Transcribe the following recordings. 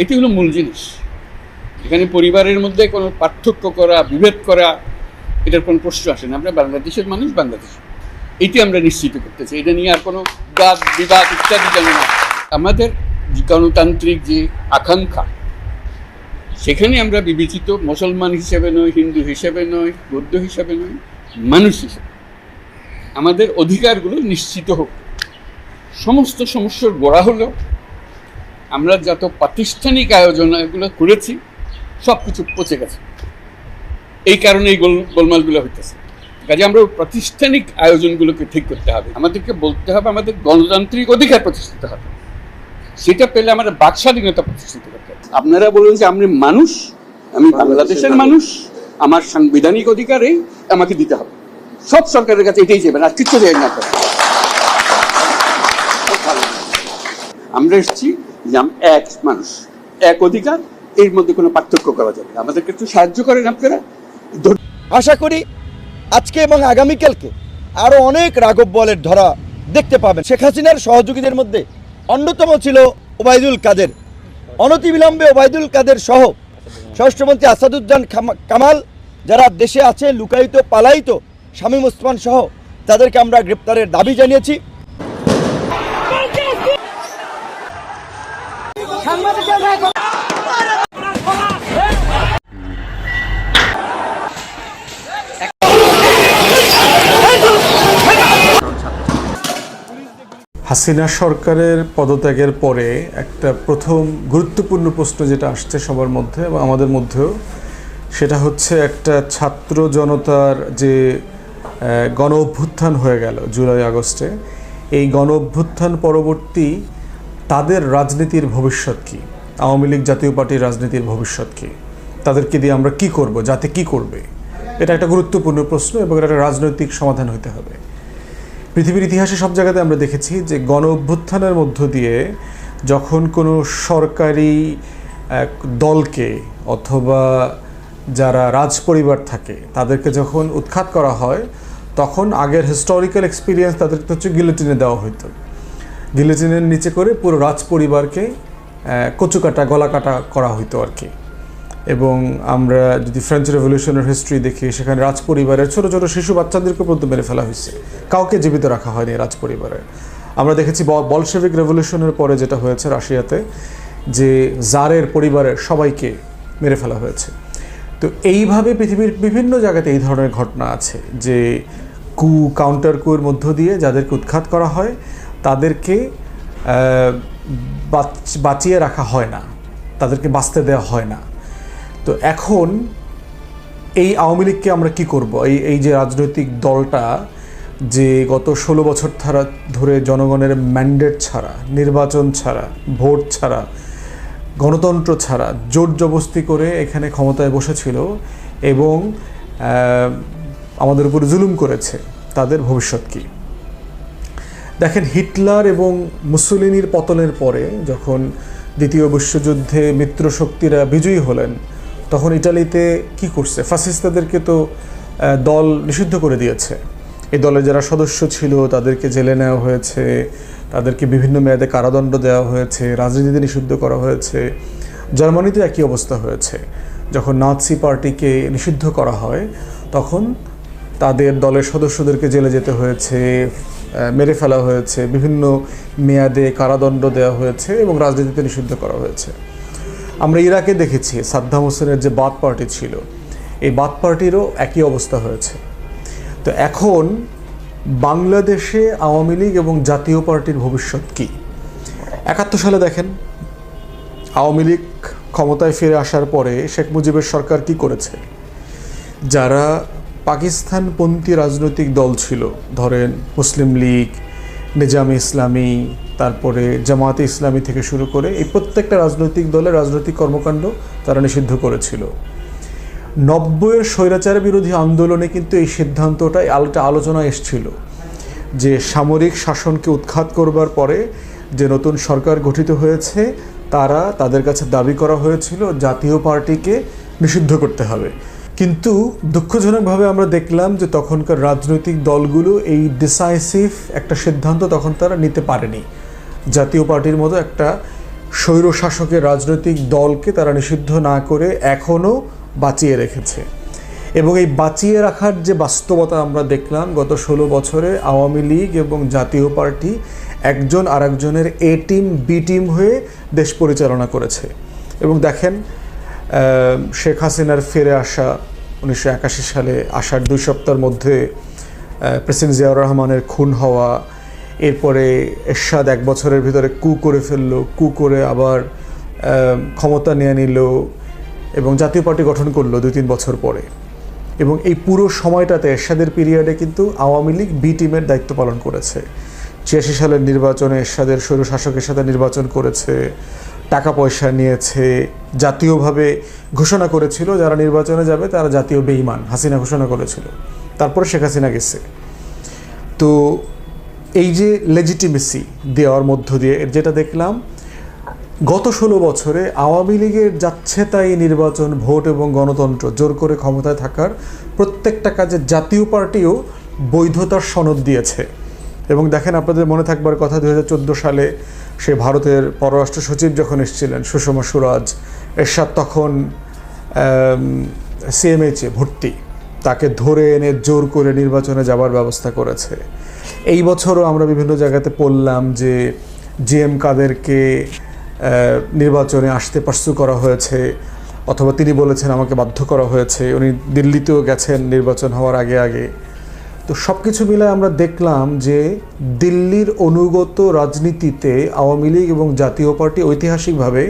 এটি হলো মূল জিনিস। এখানে পরিবারের মধ্যে কোনো পার্থক্য করা, বিভেদ করা, এটার কোনো প্রশ্ন আসে না। আমরা বাংলাদেশের মানুষ, বাংলাদেশ। এটি আমরা নিশ্চিত করতে চাই। এটা নিয়ে আর কোনো বাদ, বিবাদ ইত্যাদি যেন না আমাদের গণতান্ত্রিক যে আকাঙ্ক্ষা, সেখানে আমরা বিবেচিত মুসলমান হিসেবে নয় হিন্দু হিসেবে নয় বৌদ্ধ হিসেবে নয় মানুষ হিসেবে। আমাদের অধিকারগুলো নিশ্চিত হোক। সমস্ত সমস্যার গোড়া হলো আমরা যত প্রাতিষ্ঠানিক আয়োজন এগুলো করেছি সব কিছু পচে গেছে। এই কারণে এই গোল গোলমালগুলো হইতেছে। কাজে আমরা প্রাতিষ্ঠানিক আয়োজনগুলোকে ঠিক করতে হবে। আমাদেরকে বলতে হবে আমাদের গণতান্ত্রিক অধিকার প্রতিষ্ঠিত হবে। সেটা পেলে আমাদের বাক স্বাধীনতা প্রতিষ্ঠিত করতে হবে। আপনারা বলুন যে আমি মানুষ আমি বাংলাদেশের মানুষ আমার সাংবিধানিক অধিকার এই আমাকে দিতে হবে। সব সরকারের কাছে এটাই যাবেন আর কিচ্ছু দেয় না আমরা এসেছি যে এক মানুষ, এক অধিকার, এর মধ্যে কোনো পার্থক্য করা যাবে আমাদেরকে একটু সাহায্য করেন আপনারা। আশা করি আজকে এবং আগামীকালকে আরও অনেক রাঘব বলের ধরা দেখতে পাবেন। শেখ হাসিনার সহযোগীদের মধ্যে অন্যতম ছিল ওবায়দুল কাদের। অনতিবিলম্বে ওবায়দুল কাদের সহ স্বরাষ্ট্রমন্ত্রী আসাদুজ্জান কামাল, যারা দেশে আছে, লুকায়িত, পালায়িত শামীম ওসমান সহ, তাদেরকে আমরা গ্রেপ্তারের দাবি জানিয়েছি। হাসিনা সরকারের পদত্যাগের পরে একটা প্রথম গুরুত্বপূর্ণ প্রশ্ন যেটা আসছে সবার মধ্যে এবং আমাদের মধ্যেও, সেটা হচ্ছে একটা ছাত্র জনতার যে গণ অভ্যুত্থান হয়ে গেল জুলাই আগস্টে, এই গণ অভ্যুত্থান পরবর্তী তাদের রাজনীতির ভবিষ্যৎ কী? আওয়ামী লীগ জাতীয় পার্টির রাজনীতির ভবিষ্যৎ কী? তাদেরকে দিয়ে আমরা কি করব? যাতে কি করবে? এটা একটা গুরুত্বপূর্ণ প্রশ্ন এবং এটা একটা রাজনৈতিক সমাধান হতে হবে। পৃথিবীর ইতিহাসে সব জায়গাতে আমরা দেখেছি যে গণ অভ্যুত্থানের মধ্য দিয়ে যখন কোনো সরকারি, এক, দলকে অথবা যারা রাজ পরিবার থাকে, তাদেরকে যখন উৎখাত করা হয়, তখন আগের হিস্টোরিক্যাল এক্সপিরিয়েন্স তাদেরকে হচ্ছে গিলোটিনে দেওয়া হতো গিলোটিনের নিচে করে পুরো রাজ পরিবারকে কচুকাটা গলা কাটা করা হতো আর কি। এবং আমরা যদি ফ্রেঞ্চ রেভলিউশনের হিস্ট্রি দেখি, সেখানে রাজ পরিবারের ছোটো ছোটো শিশু বাচ্চাদেরকে পর্যন্ত মেরে ফেলা হয়েছে। কাউকে জীবিত রাখা হয়নি রাজ পরিবারের আমরা দেখেছি বলশেভিক রেভলিউশনের পরে যেটা হয়েছে রাশিয়াতে, যে জারের পরিবারের সবাইকে মেরে ফেলা হয়েছে। তো এইভাবে পৃথিবীর বিভিন্ন জায়গাতে এই ধরনের ঘটনা আছে, যে কু কাউন্টার কুয়ের মধ্য দিয়ে যাদেরকে উৎখাত করা হয়, তাদেরকে বাঁচিয়ে রাখা হয় না। তাদেরকে বাঁচতে দেওয়া হয় না। তো এখন এই আওয়ামী লীগকে আমরা কি করব? এই এই যে রাজনৈতিক দলটা যে গত ষোলো বছর ধারা ধরে জনগণের ম্যান্ডেট ছাড়া, নির্বাচন ছাড়া, ভোট ছাড়া, গণতন্ত্র ছাড়া জোর জবস্তি করে এখানে ক্ষমতায় বসেছিল এবং আমাদের উপর জুলুম করেছে, তাদের ভবিষ্যৎ কী? দেখেন, হিটলার এবং মুসলিনীর পতনের পরে যখন দ্বিতীয় বিশ্বযুদ্ধে মিত্রশক্তিরা বিজয়ী হলেন তখন ইটালিতে কি করছে? ফাসিস্তাদেরকে তো দল নিষিদ্ধ করে দিয়েছে। এই দলের যারা সদস্য ছিল, তাদেরকে জেলে নেওয়া হয়েছে, তাদেরকে বিভিন্ন মেয়াদে কারাদণ্ড দেওয়া হয়েছে, রাজনীতিতে নিষিদ্ধ করা হয়েছে। জার্মানিতে একই অবস্থা হয়েছে। যখন নাৎসি পার্টিকে নিষিদ্ধ করা হয়, তখন তাদের দলের সদস্যদেরকে জেলে যেতে হয়েছে মেরে ফেলা হয়েছে, বিভিন্ন মেয়াদে কারাদণ্ড দেওয়া হয়েছে এবং রাজনীতিতে নিষিদ্ধ করা হয়েছে। আমরা ইরাকে দেখেছি সাদ্দাম হোসেনের যে বাদ পার্টি ছিল, এই বাদ পার্টিরও একই অবস্থা হয়েছে। তো এখন বাংলাদেশে আওয়ামী লীগ এবং জাতীয় পার্টির ভবিষ্যৎ কী? একাত্তর সালে দেখেন, আওয়ামী লীগ ক্ষমতায় ফিরে আসার পরে শেখ মুজিবের সরকার কি করেছে? যারা পাকিস্তানপন্থী রাজনৈতিক দল ছিল, ধরেন মুসলিম লীগ, নিজামে ইসলামী তারপরে জামায়াতে ইসলামী থেকে শুরু করে এই প্রত্যেকটা রাজনৈতিক দলের রাজনৈতিক কর্মকাণ্ড তারা নিষিদ্ধ করেছিল। নব্বইয়ের স্বৈরাচার বিরোধী আন্দোলনে কিন্তু এই সিদ্ধান্তটা আলোটা আলোচনা এসছিল যে সামরিক শাসনকে উৎখাত করবার পরে যে নতুন সরকার গঠিত হয়েছে, তারা তাদের কাছে দাবি করা হয়েছিল জাতীয় পার্টিকে নিষিদ্ধ করতে হবে। কিন্তু দুঃখজনকভাবে আমরা দেখলাম যে তখনকার রাজনৈতিক দলগুলো এই ডিসাইসিভ একটা সিদ্ধান্ত তখন তারা নিতে পারেনি। জাতীয় পার্টির মতো একটা স্বৈরশাসকের রাজনৈতিক দলকে তারা নিষিদ্ধ না করে এখনও বাঁচিয়ে রেখেছে। এবং এই বাঁচিয়ে রাখার যে বাস্তবতা আমরা দেখলাম গত ষোলো বছরে আওয়ামী লীগ এবং জাতীয় পার্টি একজন আরেকজনের এ টিম, বি টিম হয়ে দেশ পরিচালনা করেছে। এবং দেখেন শেখ হাসিনার ফিরে আসা উনিশশো একাশি সালে আসার দুই সপ্তাহের মধ্যে প্রেসিডেন্ট জিয়াউর রহমানের খুন হওয়া এরপরে এরশাদ এক বছরের ভিতরে কু করে ফেলল, কু করে আবার ক্ষমতা নিয়ে নিল এবং জাতীয় পার্টি গঠন করল দুই তিন বছর পরে। এবং এই পুরো সময়টাতে এরশাদের পিরিয়ডে কিন্তু আওয়ামী লীগ বি টিমের দায়িত্ব পালন করেছে। ছিয়াশি সালের নির্বাচনে এরশাদের স্বৈরশাসকের সাথে নির্বাচন করেছে, টাকা পয়সা নিয়েছে, জাতীয়ভাবে ঘোষণা করেছিল, যারা নির্বাচনে যাবে তারা জাতীয় বেইমান, হাসিনা ঘোষণা করেছিল। তারপরে শেখ হাসিনা গেছে। তো এই যে লেজিটিমেসি দেওয়ার মধ্য দিয়ে যেটা দেখলাম, গত ষোলো বছরে আওয়ামী লীগের যাচ্ছে তাই নির্বাচন, ভোট এবং গণতন্ত্র, জোর করে ক্ষমতায় থাকার প্রত্যেকটা কাজে জাতীয় পার্টিও বৈধতার সনদ দিয়েছে। এবং দেখেন আপনাদের মনে থাকবার কথা দু হাজার চোদ্দ সালে সে ভারতের পররাষ্ট্র সচিব যখন এসেছিলেন, সুষমা সুরাজ এরশাদ তখন সিএমএইচে ভর্তি। তাকে ধরে এনে জোর করে নির্বাচনে যাবার ব্যবস্থা করেছে। এই বছরও আমরা বিভিন্ন জায়গাতে পড়লাম যে জিএম কাদেরকে নির্বাচনে আসতে পার্সু করা হয়েছে, অথবা তিনি বলেছেন আমাকে বাধ্য করা হয়েছে। উনি দিল্লিতেও গেছেন নির্বাচন হওয়ার আগে আগে। তো সব কিছু মিলে আমরা দেখলাম যে দিল্লির অনুগত রাজনীতিতে আওয়ামী লীগ এবং জাতীয় পার্টি ঐতিহাসিকভাবে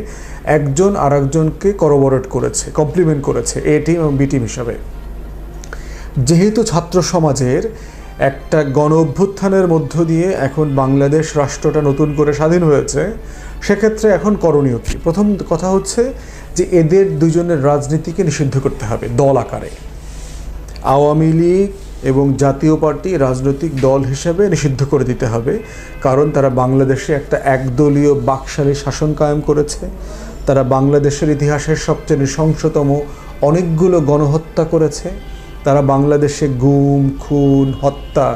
একজন আর একজনকে করবোরেট করেছে কমপ্লিমেন্ট করেছে এ টিম এবং বি টিম হিসাবে। যেহেতু ছাত্র সমাজের একটা গণ অভ্যুত্থানের মধ্য দিয়ে এখন বাংলাদেশ রাষ্ট্রটা নতুন করে স্বাধীন হয়েছে, সেক্ষেত্রে এখন করণীয় কী? প্রথম কথা হচ্ছে যে এদের দুজনের রাজনীতিকে নিষিদ্ধ করতে হবে দল আকারে। আওয়ামী লীগ এবং জাতীয় পার্টি রাজনৈতিক দল হিসেবে নিষিদ্ধ করে দিতে হবে, কারণ তারা বাংলাদেশে একটা একদলীয় বাকশালী শাসন কায়েম করেছে। তারা বাংলাদেশের ইতিহাসের সবচেয়ে নৃশংসতম অনেকগুলো গণহত্যা করেছে। তারা বাংলাদেশে গুম, খুন, হত্যা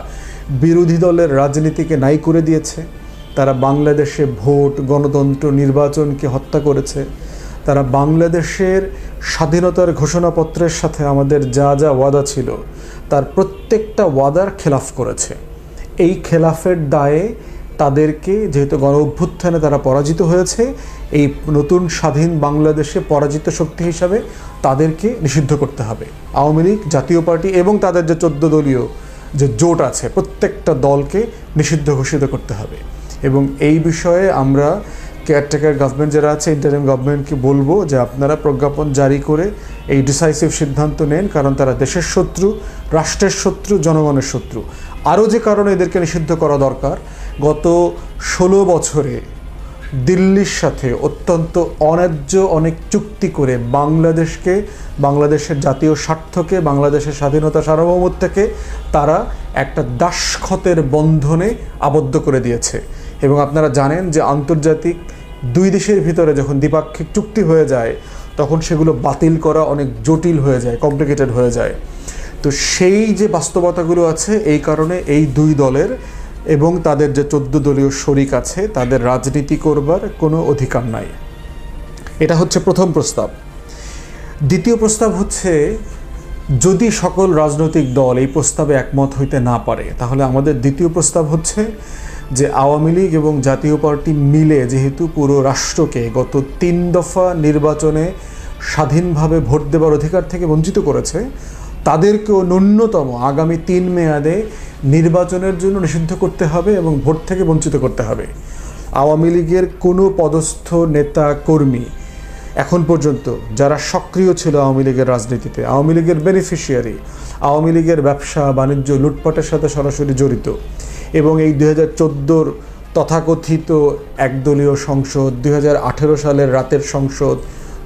বিরোধী দলের রাজনীতিকে নাই করে দিয়েছে। তারা বাংলাদেশে ভোট, গণতন্ত্র, নির্বাচনকে হত্যা করেছে। তারা বাংলাদেশের স্বাধীনতার ঘোষণাপত্রের সাথে আমাদের যা যা ওয়াদা ছিল, তার প্রত্যেকটা ওয়াদার খেলাফ করেছে। এই খেলাফের দায়ে তাদেরকে যেহেতু গণ অভ্যুত্থানে তারা পরাজিত হয়েছে, এই নতুন স্বাধীন বাংলাদেশে পরাজিত শক্তি হিসাবে তাদেরকে নিষিদ্ধ করতে হবে। আওয়ামী লীগ, জাতীয় পার্টি এবং তাদের যে চোদ্দ দলীয় যে জোট আছে, প্রত্যেকটা দলকে নিষিদ্ধ ঘোষিত করতে হবে। এবং এই বিষয়ে আমরা কেয়ারটেকার গভর্নমেন্ট যারা আছে ইন্টারিম গভর্নমেন্টকে বলব যে আপনারা প্রজ্ঞাপন জারি করে এই ডিসাইসিভ সিদ্ধান্ত নেন, কারণ তারা দেশের শত্রু, রাষ্ট্রের শত্রু, জনগণের শত্রু। আরও যে কারণে এদেরকে নিষিদ্ধ করা দরকার, গত ষোলো বছরে দিল্লির সাথে অত্যন্ত অন্যায্য অনেক চুক্তি করে বাংলাদেশকে, বাংলাদেশের জাতীয় স্বার্থকে, বাংলাদেশের স্বাধীনতা সার্বভৌমত্বকে তারা একটা দাসখতের বন্ধনে আবদ্ধ করে দিয়েছে। এবং আপনারা জানেন যে আন্তর্জাতিক দুই দেশের ভিতরে যখন দ্বিপাক্ষিক চুক্তি হয়ে যায়, তখন সেগুলো বাতিল করা অনেক জটিল হয়ে যায় কমপ্লিকেটেড হয়ে যায়। তো সেই যে বাস্তবতাগুলো আছে, এই কারণে এই দুই দলের এবং তাদের যে চোদ্দ দলীয় শরিক আছে, তাদের রাজনীতি করবার কোনো অধিকার নাই। এটা হচ্ছে প্রথম প্রস্তাব। দ্বিতীয় প্রস্তাব হচ্ছে, যদি সকল রাজনৈতিক দল এই প্রস্তাবে একমত হইতে না পারে, তাহলে আমাদের দ্বিতীয় প্রস্তাব হচ্ছে যে আওয়ামী লীগ এবং জাতীয় পার্টি মিলে যেহেতু পুরো রাষ্ট্রকে গত তিন দফা নির্বাচনে স্বাধীনভাবে ভোট দেবার অধিকার থেকে বঞ্চিত করেছে, তাদেরকেও ন্যূনতম আগামী তিন মেয়াদে নির্বাচনের জন্য নিষিদ্ধ করতে হবে এবং ভোট থেকে বঞ্চিত করতে হবে। আওয়ামী লীগের কোনো পদস্থ নেতা, কর্মী এখন পর্যন্ত যারা সক্রিয় ছিল আওয়ামী লীগের রাজনীতিতে, আওয়ামী লীগের বেনিফিশিয়ারি আওয়ামী লীগের ব্যবসা, বাণিজ্য, লুটপাটের সাথে সরাসরি জড়িত এবং এই দুই হাজার চোদ্দোর তথাকথিত একদলীয় সংসদ, দুই হাজার আঠেরো সালের রাতের সংসদ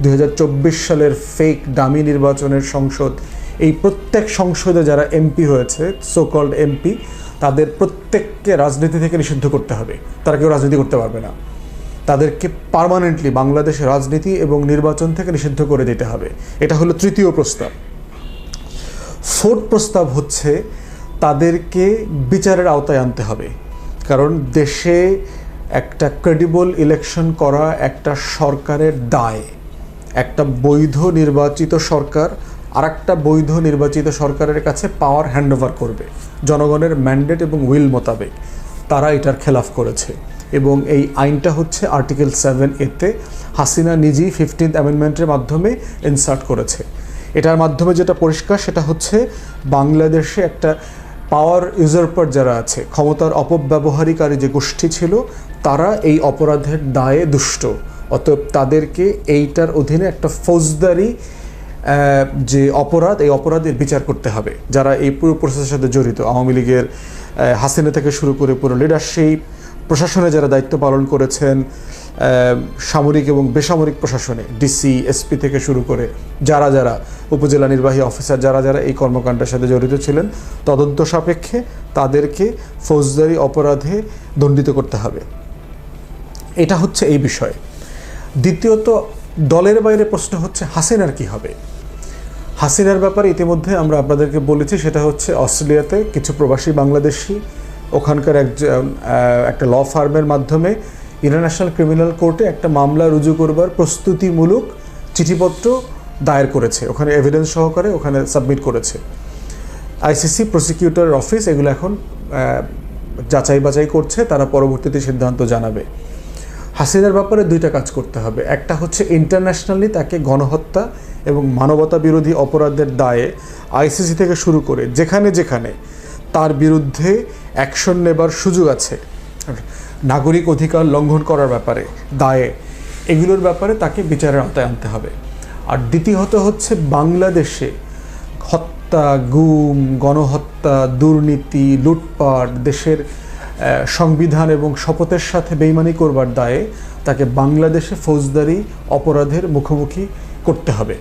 দু হাজার চব্বিশ সালের ফেক দামি নির্বাচনের সংসদ এই প্রত্যেক সংসদে যারা এমপি হয়েছে সোকল্ড এমপি তাদের প্রত্যেককে রাজনীতি থেকে নিষিদ্ধ করতে হবে। তারা কেউ রাজনীতি করতে পারবে না। তাদেরকে পার্মানেন্টলি বাংলাদেশের রাজনীতি এবং নির্বাচন থেকে নিষিদ্ধ করে দিতে হবে। এটা হলো তৃতীয় প্রস্তাব। ফোর্থ প্রস্তাব হচ্ছে, তাদেরকে বিচারের আওতায় আনতে হবে। কারণ দেশে একটা ক্রেডিবল ইলেকশন করা একটা সরকারের দায়। একটা বৈধ নির্বাচিত সরকার আর একটা বৈধ নির্বাচিত সরকারের কাছে পাওয়ার হ্যান্ডওভার করবে। জনগণের ম্যান্ডেট এবং উইল মোতাবেক তারা এটার খেলাফ করেছে। এবং এই আইনটা হচ্ছে আর্টিকেল সেভেন এতে হাসিনা নিজেই ফিফটিন্থ অ্যামেন্ডমেন্টের মাধ্যমে ইনসার্ট করেছে। এটার মাধ্যমে যেটা পরিষ্কার সেটা হচ্ছে বাংলাদেশে একটা পাওয়ার ইউজারপার যারা আছে, ক্ষমতার অপব্যবহারীকারী যে গোষ্ঠী ছিল, তারা এই অপরাধের দায়ে দুষ্ট। অতএব তাদেরকে এইটার অধীনে একটা ফৌজদারি যে অপরাধ, এই অপরাধের বিচার করতে হবে। যারা এই পুরো প্রসেসের সাথে জড়িত, আওয়ামী লীগের হাসিনা থেকে শুরু করে পুরো লিডারশিপ প্রশাসনে যারা দায়িত্ব পালন করেছেন সামরিক এবং বেসামরিক প্রশাসনে ডিসি এসপি থেকে শুরু করে যারা যারা উপজেলা নির্বাহী অফিসার যারা যারা এই কর্মকাণ্ডের সাথে জড়িত ছিলেন, তদন্ত সাপেক্ষে তাদেরকে ফৌজদারি অপরাধে দণ্ডিত করতে হবে। এটা হচ্ছে এই বিষয়। দ্বিতীয়ত দলের বাইরে প্রশ্ন হচ্ছে, হাসিনার কি হবে? হাসিনার ব্যাপারে ইতিমধ্যে আমরা আপনাদেরকে বলেছি, সেটা হচ্ছে অস্ট্রেলিয়াতে কিছু প্রবাসী বাংলাদেশি, ওখানকার একজন একটা ল ফার্মের মাধ্যমে ইন্টারন্যাশনাল ক্রিমিনাল কোর্টে একটা মামলা রুজু করবার প্রস্তুতিমূলক চিঠিপত্র দায়ের করেছে। ওখানে এভিডেন্স সহকারে ওখানে সাবমিট করেছে। আইসিসি প্রসিকিউটর অফিস এগুলো এখন যাচাই বাছাই করছে, তারা পরবর্তীতে সিদ্ধান্ত জানাবে। হাসিনার ব্যাপারে দুইটা কাজ করতে হবে। একটা হচ্ছে ইন্টারন্যাশনালি তাকে গণহত্যা এবং মানবতা বিরোধী অপরাধের দায়ে আইসিসি থেকে শুরু করে যেখানে যেখানে তার বিরুদ্ধে অ্যাকশন নেবার সুযোগ আছে। নাগরিক অধিকার লঙ্ঘন করার ব্যাপারে দায়ে। এগুলোর ব্যাপারে তাকে বিচারের আওতায় আনতে হবে। আর দ্বিতীয়ত হচ্ছে বাংলাদেশে হত্যা, গুম, গণহত্যা, দুর্নীতি, লুটপাট দেশের সংবিধান এবং শপথের সাথে বেইমানি করবার দায়ে তাকে বাংলাদেশে ফৌজদারি অপরাধের মুখোমুখি করতে হবে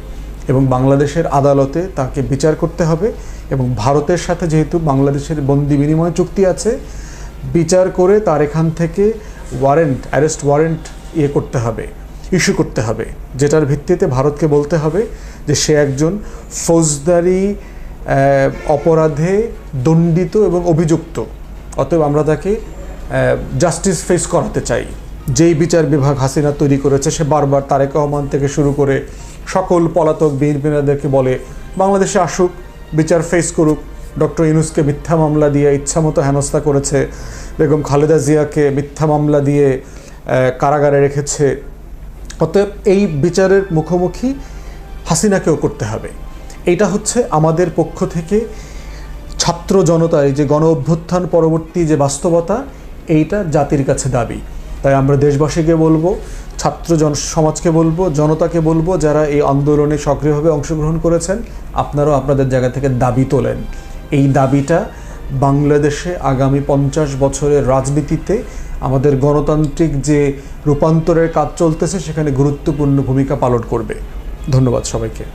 এবং বাংলাদেশের আদালতে তাকে বিচার করতে হবে এবং ভারতের সাথে যেহেতু বাংলাদেশের বন্দি বিনিময় চুক্তি আছে, বিচার করে তার এখান থেকে ওয়ারেন্ট অ্যারেস্ট ওয়ারেন্ট ইয়ে করতে হবে ইস্যু করতে হবে, যেটার ভিত্তিতে ভারতকে বলতে হবে যে সে একজন ফৌজদারি অপরাধে দণ্ডিত এবং অভিযুক্ত। অতএব আমরা তাকে জাস্টিস ফেস করাতে চাই। যেই বিচার বিভাগ হাসিনা তৈরি করেছে, সে বারবার তারেক রহমান থেকে শুরু করে সকল পলাতক বিএনপিনাদেরকে বলে, বাংলাদেশে আসুক, বিচার ফেস করুক। ডক্টর ইউনুসকে মিথ্যা মামলা দিয়ে ইচ্ছামতো হেনস্থা করেছে। বেগম খালেদা জিয়াকে মিথ্যা মামলা দিয়ে কারাগারে রেখেছে। অতএব এই বিচারের মুখোমুখি হাসিনাকেও করতে হবে। এইটা হচ্ছে আমাদের পক্ষ থেকে ছাত্র জনতার এই যে গণ অভ্যুত্থান পরবর্তী যে বাস্তবতা, এইটা জাতির কাছে দাবি। তাই আমরা দেশবাসীকে বলব, ছাত্র জন সমাজকে বলব, জনতাকে বলব, যারা এই আন্দোলনে সক্রিয়ভাবে অংশগ্রহণ করেছেন, আপনারাও আপনাদের জায়গা থেকে দাবি তোলেন। এই দাবিটা বাংলাদেশে আগামী পঞ্চাশ বছরের রাজনীতিতে আমাদের গণতান্ত্রিক যে রূপান্তরের কাজ চলতেছে, সেখানে গুরুত্বপূর্ণ ভূমিকা পালন করবে। ধন্যবাদ সবাইকে।